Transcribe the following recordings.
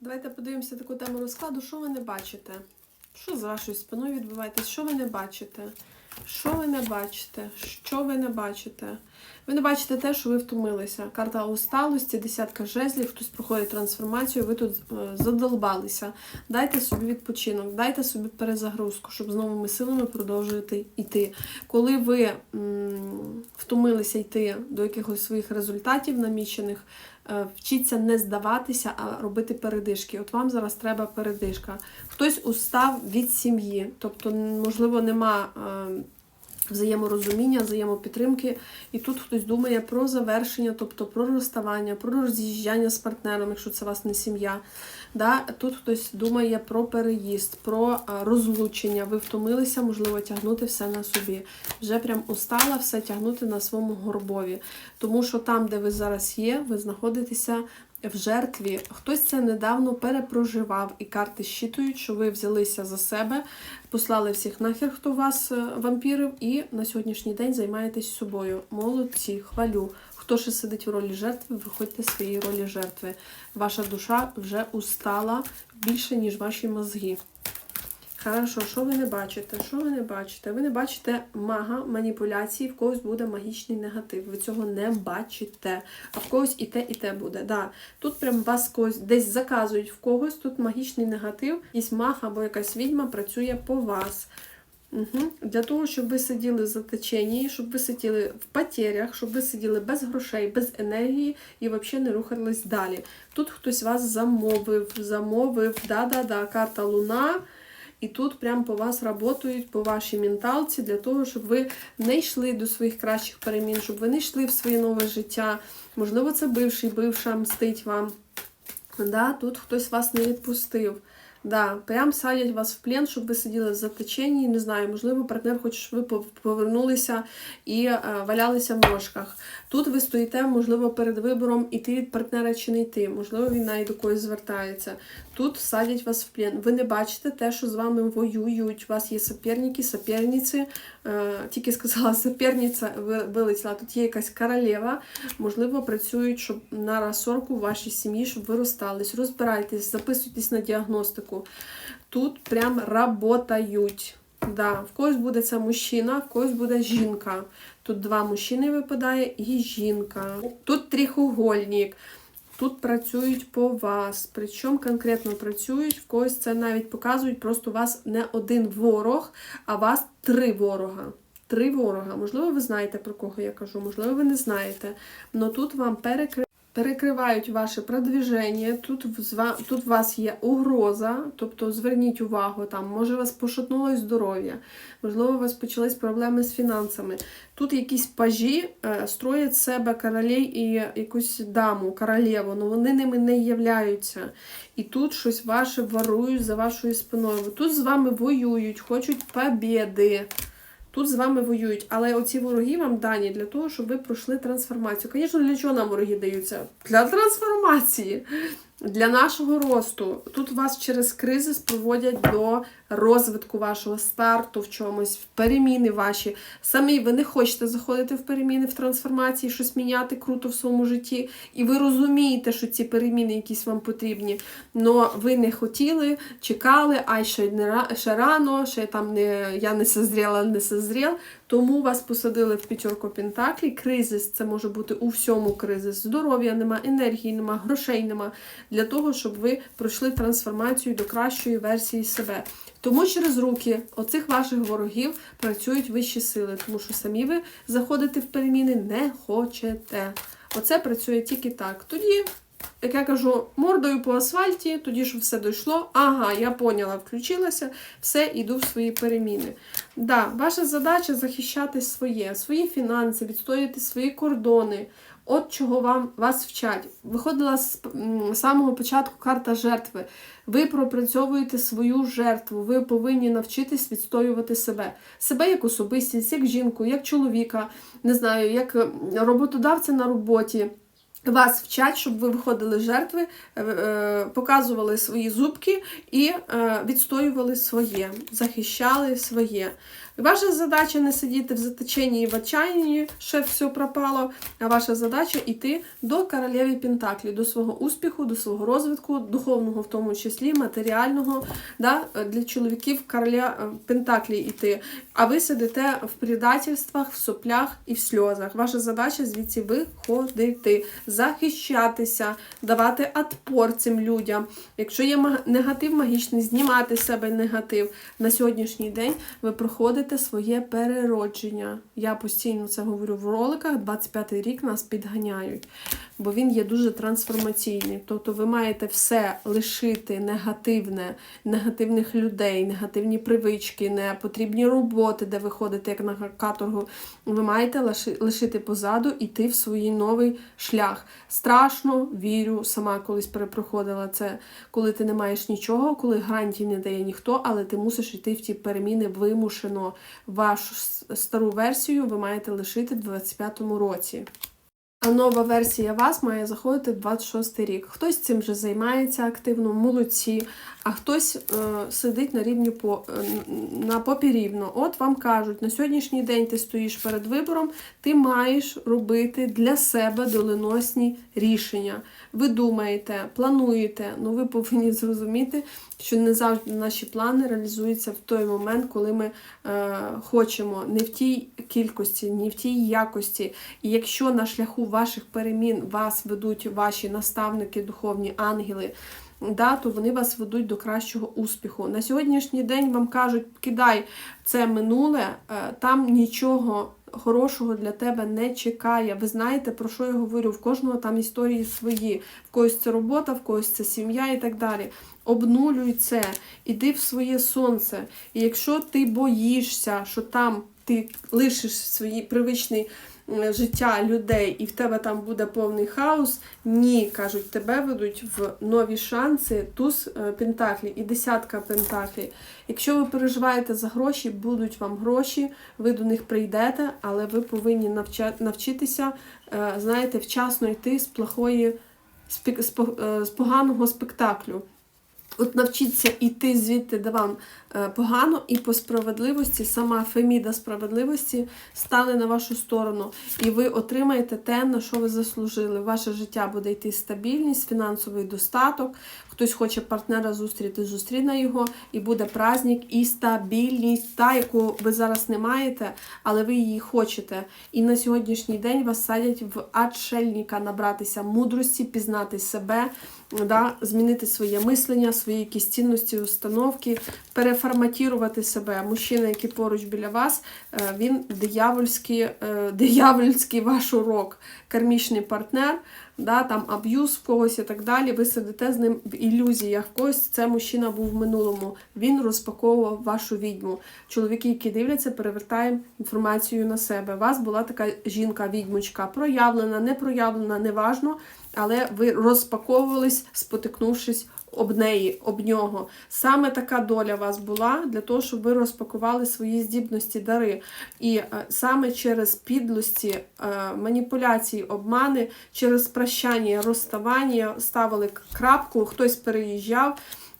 Давайте подивимося таку тему розкладу. Що ви не бачите? Що за вашою спиною відбувається? Що ви не бачите? Що ви не бачите? Що ви не бачите? Ви не бачите те, що ви втомилися. Карта усталості, десятка жезлів, хтось проходить трансформацію, ви тут е, задолбалися. Дайте собі відпочинок, дайте собі перезагрузку, щоб з новими силами продовжувати йти. Коли ви м, втомилися йти до якихось своїх результатів намічених, вчіться не здаватися, а робити передишки. От вам зараз треба передишка. Хтось устав від сім'ї, тобто, можливо, нема. Е, Взаєморозуміння, взаємопідтримки, і тут хтось думає про завершення, тобто про розставання, про роз'їжджання з партнером, якщо це вас не сім'я. Да? Тут хтось думає про переїзд, про розлучення. Ви втомилися, можливо, тягнути все на собі. Вже прям устала все тягнути на своєму горбові. Тому що там, де ви зараз є, ви знаходитеся в жертві. Хтось це недавно перепроживав, і карти щитують, що ви взялися за себе, послали всіх нахер, хто вас е, вампірив, і на сьогоднішній день займаєтесь собою. Молодці, хвалю. Хто ще сидить в ролі жертви, виходьте з своєї ролі жертви. Ваша душа вже устала більше, ніж ваші мозги. Хорошо, що ви не бачите? Що ви не бачите? Ви не бачите мага, маніпуляції, в когось буде магічний негатив. Ви цього не бачите. А в когось і те, і те буде. Да. Тут прям вас когось десь заказують в когось, тут магічний негатив, якийсь маг або якась відьма працює по вас. Угу. Для того, щоб ви сиділи в заточенні, щоб ви сиділи в потерях, щоб ви сиділи без грошей, без енергії і взагалі не рухались далі. Тут хтось вас замовив, замовив, да-да-да, карта Луна. І тут прям по вас працюють, по вашій менталці, для того, щоб ви не йшли до своїх кращих перемін, щоб ви не йшли в своє нове життя. Можливо, це бивший, бивша мстить вам. Да, Тут хтось вас не відпустив. Да, прям садять вас в плен, щоб ви сиділи в заточенні. Не знаю, можливо, партнер хоче, щоб ви повернулися і е, валялися в ножках. Тут ви стоїте, можливо, перед вибором іти від партнера чи не йти. Можливо, він навіть до когось звертається. Тут садять вас в плен. Ви не бачите те, що з вами воюють. У вас є соперники, соперниці. Е, тільки сказала соперниця, ви- вилетіла. Тут є якась королева. Можливо, працюють щоб на розсорку в вашій сім'ї, щоб ви розстались. Розбирайтесь, записуйтесь на діагностику. Тут прям работають. Да, в когось буде це мужчина, в когось буде жінка. Тут два мужчини випадає і жінка. Тут трихугольник. Тут працюють по вас. Причому конкретно працюють, в когось це навіть показують, просто у вас не один ворог, а вас три ворога. Три ворога. Можливо, ви знаєте, про кого я кажу, можливо, ви не знаєте. Но тут вам перекри... перекривають ваше продвіження, тут, тут у вас є угроза, тобто зверніть увагу, там, може, у вас пошатнулось здоров'я, можливо, у вас почались проблеми з фінансами. Тут якісь пажі е, строять себе королей і якусь даму, королеву, але вони ними не являються. І тут щось ваше ворують за вашою спиною. Тут з вами воюють, хочуть побєди. Тут з вами воюють, але оці вороги вам дані для того, щоб ви пройшли трансформацію. Звісно, для чого нам вороги даються? Для трансформації, для нашого росту. Тут вас через кризис проводять до розвитку вашого старту в чомусь, в переміни ваші. Самі ви не хочете заходити в переміни, в трансформації, щось міняти круто в своєму житті. І ви розумієте, що ці переміни якісь вам потрібні. Но ви не хотіли, чекали, а ще не ще рано, ще там не я не созріла, не созріл. Тому вас посадили в п'ятерку пентаклі. Кризис це може бути у всьому кризис. Здоров'я нема, енергії нема, грошей нема. Для того, щоб ви пройшли трансформацію до кращої версії себе. Тому через руки оцих ваших ворогів працюють вищі сили, тому що самі ви заходити в переміни не хочете. Оце працює тільки так. Тоді як я кажу, мордою по асфальті, тоді що все дійшло. Ага, я поняла, включилася, все, іду в свої переміни. Да, ваша задача захищати своє, свої фінанси, відстояти свої кордони. От чого вам вас вчать. Виходила з самого початку карта жертви. Ви пропрацьовуєте свою жертву. Ви повинні навчитись відстоювати себе. Себе як особистість, як жінку, як чоловіка, не знаю, як роботодавця на роботі. Вас вчать, щоб ви виходили жертви, е, е, показували свої зубки і е, відстоювали своє, захищали своє. Ваша задача не сидіти в заточенні і в отчаянні, ще все пропало. А ваша задача йти до королеви Пентаклі, до свого успіху, до свого розвитку, духовного, в тому числі, матеріального. Да? Для чоловіків короля е, Пентаклі йти. А ви сидите в предательствах, в соплях і в сльозах. Ваша задача звідси виходити, захищатися, давати отпор цим людям. Якщо є негатив магічний, знімати з себе негатив. На сьогоднішній день ви проходите своє переродження. Я постійно це говорю в роликах. 25-й рік нас підганяють, бо він є дуже трансформаційний. Тобто ви маєте все лишити негативне, негативних людей, негативні привички, непотрібні роботи, де ви ходите як на каторгу. Ви маєте лишити позаду іти в свій новий шлях. Страшно, вірю, сама колись перепроходила це, коли ти не маєш нічого, коли гарантій не дає ніхто, але ти мусиш йти в ті переміни вимушено. Вашу стару версію ви маєте лишити в 25-му році. А нова версія вас має заходити в 26 рік. Хтось цим вже займається активно, молодці, а хтось е, сидить на рівні по, е, на попі рівно. От вам кажуть, на сьогоднішній день ти стоїш перед вибором, ти маєш робити для себе доленосні рішення. Ви думаєте, плануєте, ну ви повинні зрозуміти, що не завжди наші плани реалізуються в той момент, коли ми е, хочемо, не в тій кількості, ні в тій якості. І якщо на шляху ваших перемін вас ведуть ваші наставники, духовні ангели, да, то вони вас ведуть до кращого успіху. На сьогоднішній день вам кажуть, кидай це минуле, е, там нічого. Хорошого для тебе не чекає. Ви знаєте, про що я говорю? В кожного там історії свої. В когось це робота, в когось це сім'я і так далі. Обнулюй це, іди в своє сонце. І якщо ти боїшся, що там ти лишиш свої привичні е, життя людей, і в тебе там буде повний хаос. Ні, кажуть, тебе ведуть в нові шанси, туз е, пентаклі і десятка пентаклі. Якщо ви переживаєте за гроші, будуть вам гроші, ви до них прийдете, але ви повинні навчитися, е, знаєте, вчасно йти з плохої, е, з поганого спектаклю. От навчіться йти звідти, де вам е, погано, і по справедливості, сама Феміда справедливості стане на вашу сторону, і ви отримаєте те, на що ви заслужили. Ваше життя буде йти стабільність, фінансовий достаток. Хтось хоче партнера зустріти, зустріне його, і буде праздник і стабільність, та, яку ви зараз не маєте, але ви її хочете. І на сьогоднішній день вас садять в отшельника набратися мудрості, пізнати себе, да, змінити своє мислення, свої якісь цінності, установки, переформатувати себе. Мужчина, який поруч біля вас, е, він диявольський, е, диявольський ваш урок, кармічний партнер, да, там аб'юз в когось і так далі. Ви сидите з ним в ілюзіях. В когось це мужчина був в минулому. Він розпаковував вашу відьму. Чоловіки, які дивляться, перевертаємо інформацію на себе. У вас була така жінка-відьмочка, проявлена, не проявлена, неважно, але ви розпаковувались, спотикнувшись об неї, об нього. Саме така доля вас була для того, щоб ви розпакували свої здібності, дари. І е, саме через підлості, е, маніпуляції, обмани, через прощання, розставання ставили крапку, хтось переїжджав.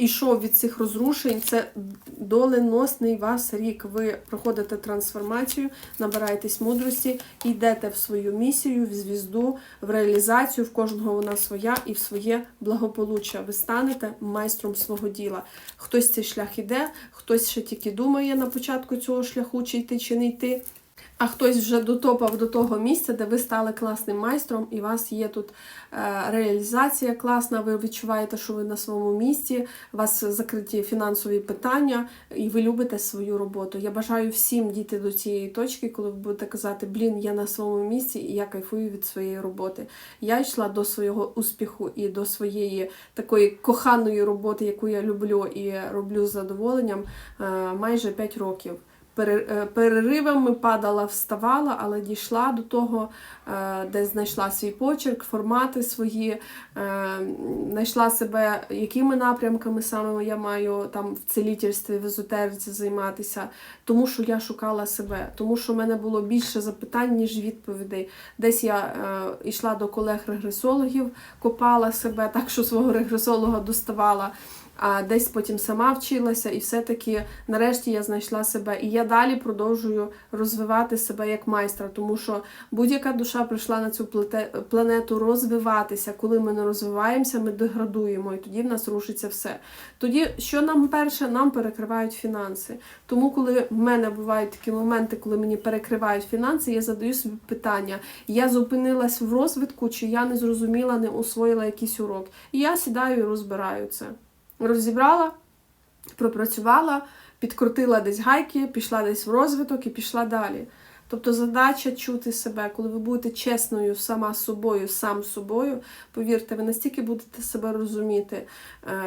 Ішов від цих розрушень, це доленосний вас рік. Ви проходите трансформацію, набираєтесь мудрості, йдете в свою місію, в звізду, в реалізацію. В кожного вона своя і в своє благополуччя. Ви станете майстром свого діла. Хтось цей шлях іде, хтось ще тільки думає на початку цього шляху, чи йти, чи не йти. А хтось вже дотопав до того місця, де ви стали класним майстром, і у вас є тут е, реалізація класна, ви відчуваєте, що ви на своєму місці, у вас закриті фінансові питання, і ви любите свою роботу. Я бажаю всім дійти до цієї точки, коли ви будете казати, блін, я на своєму місці і я кайфую від своєї роботи. Я йшла до свого успіху і до своєї такої коханої роботи, яку я люблю і роблю з задоволенням е, майже 5 років переривами падала, вставала, але дійшла до того, е, де знайшла свій почерк, формати свої, е, знайшла себе, якими напрямками саме я маю там в целітельстві, в езотериці займатися, тому що я шукала себе, тому що в мене було більше запитань, ніж відповідей. Десь я е, йшла до колег-регресологів, копала себе, так що свого регресолога доставала. А десь потім сама вчилася, і все-таки нарешті я знайшла себе. І я далі продовжую розвивати себе як майстра, тому що будь-яка душа прийшла на цю планету розвиватися. Коли ми не розвиваємося, ми деградуємо, і тоді в нас рушиться все. Тоді, що нам перше, нам перекривають фінанси. Тому, коли в мене бувають такі моменти, коли мені перекривають фінанси, я задаю собі питання: я зупинилась в розвитку, чи я не зрозуміла, не усвоїла якийсь урок. І я сідаю і розбираю це. Розібрала, пропрацювала, підкрутила десь гайки, пішла десь в розвиток і пішла далі. Тобто задача чути себе, коли ви будете чесною сама собою, сам собою, повірте, ви настільки будете себе розуміти,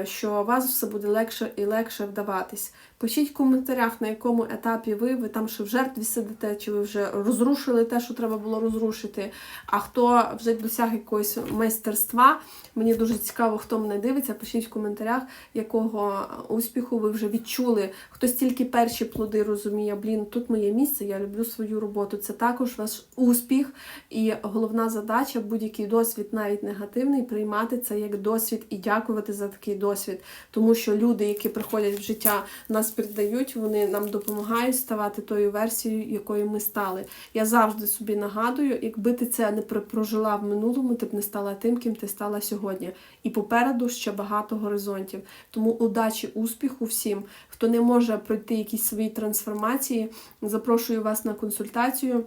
е, що вас все буде легше і легше вдаватись. Пишіть в коментарях, на якому етапі ви, ви там ще в жертві сидите, чи ви вже розрушили те, що треба було розрушити. А хто вже досяг якогось майстерства, мені дуже цікаво, хто мене дивиться. Пишіть в коментарях, якого успіху ви вже відчули. Хтось тільки перші плоди розуміє, блін, тут моє місце, я люблю свою роботу. Це також ваш успіх. І головна задача будь-який досвід, навіть негативний, приймати це як досвід і дякувати за такий досвід. Тому що люди, які приходять в життя, нас передають, вони нам допомагають ставати тою версією, якою ми стали. Я завжди собі нагадую, якби ти це не прожила в минулому, ти б не стала тим, ким ти стала сьогодні. І попереду ще багато горизонтів. Тому удачі, успіху всім, хто не може пройти якісь свої трансформації, запрошую вас на консультацію.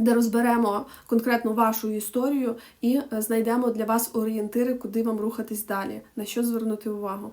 Де розберемо конкретно вашу історію і е, знайдемо для вас орієнтири, куди вам рухатись далі, на що звернути увагу.